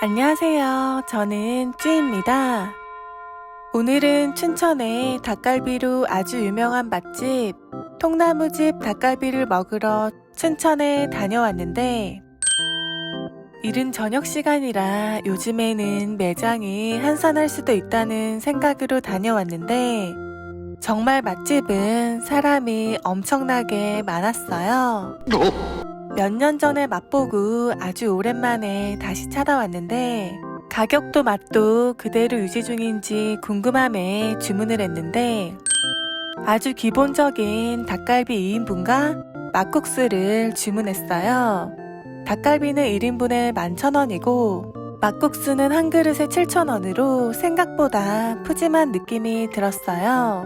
안녕하세요. 저는 쭈입니다. 오늘은 춘천의 닭갈비로 아주 유명한 맛집 통나무집 닭갈비를 먹으러 춘천에 다녀왔는데 이른 저녁 시간이라 요즘에는 매장이 한산할 수도 있다는 생각으로 다녀왔는데 정말 맛집은 사람이 엄청나게 많았어요. 몇 년 전에 맛보고 아주 오랜만에 다시 찾아왔는데 가격도 맛도 그대로 유지 중인지 궁금함에 주문을 했는데 아주 기본적인 닭갈비 2인분과 막국수를 주문했어요. 닭갈비는 1인분에 11,000원이고 막국수는 한 그릇에 7,000원으로 생각보다 푸짐한 느낌이 들었어요.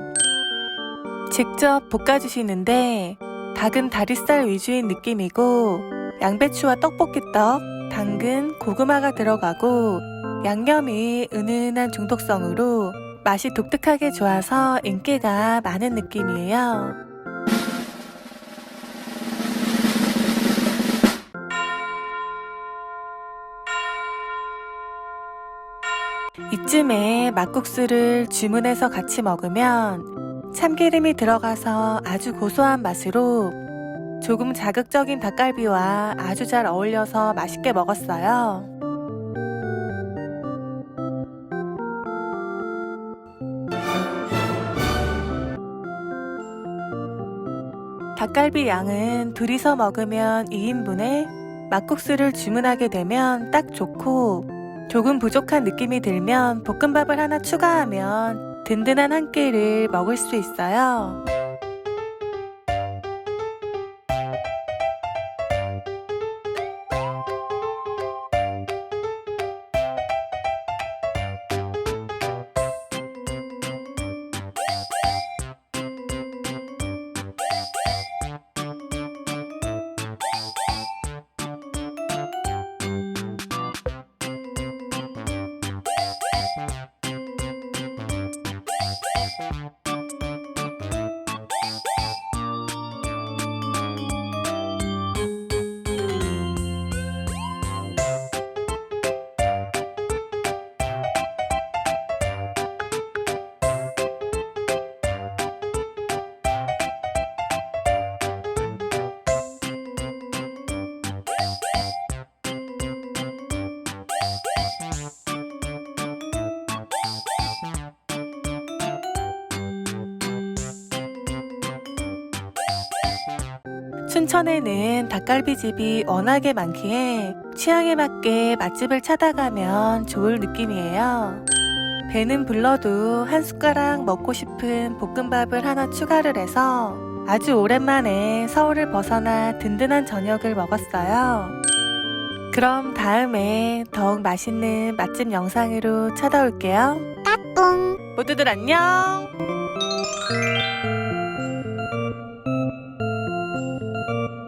직접 볶아주시는데 닭은 다리살 위주인 느낌이고 양배추와 떡볶이떡, 당근, 고구마가 들어가고 양념이 은은한 중독성으로 맛이 독특하게 좋아서 인기가 많은 느낌이에요. 이쯤에 막국수를 주문해서 같이 먹으면 참기름이 들어가서 아주 고소한 맛으로 조금 자극적인 닭갈비와 아주 잘 어울려서 맛있게 먹었어요. 닭갈비 양은 둘이서 먹으면 2인분에 막국수를 주문하게 되면 딱 좋고 조금 부족한 느낌이 들면 볶음밥을 하나 추가하면 든든한 한 끼를 먹을 수 있어요. 춘천에는 닭갈비집이 워낙에 많기에 취향에 맞게 맛집을 찾아가면 좋을 느낌이에요. 배는 불러도 한 숟가락 먹고 싶은 볶음밥을 하나 추가를 해서 아주 오랜만에 서울을 벗어나 든든한 저녁을 먹었어요. 그럼 다음에 더욱 맛있는 맛집 영상으로 찾아올게요. 뿡 모두들 안녕! Thank you.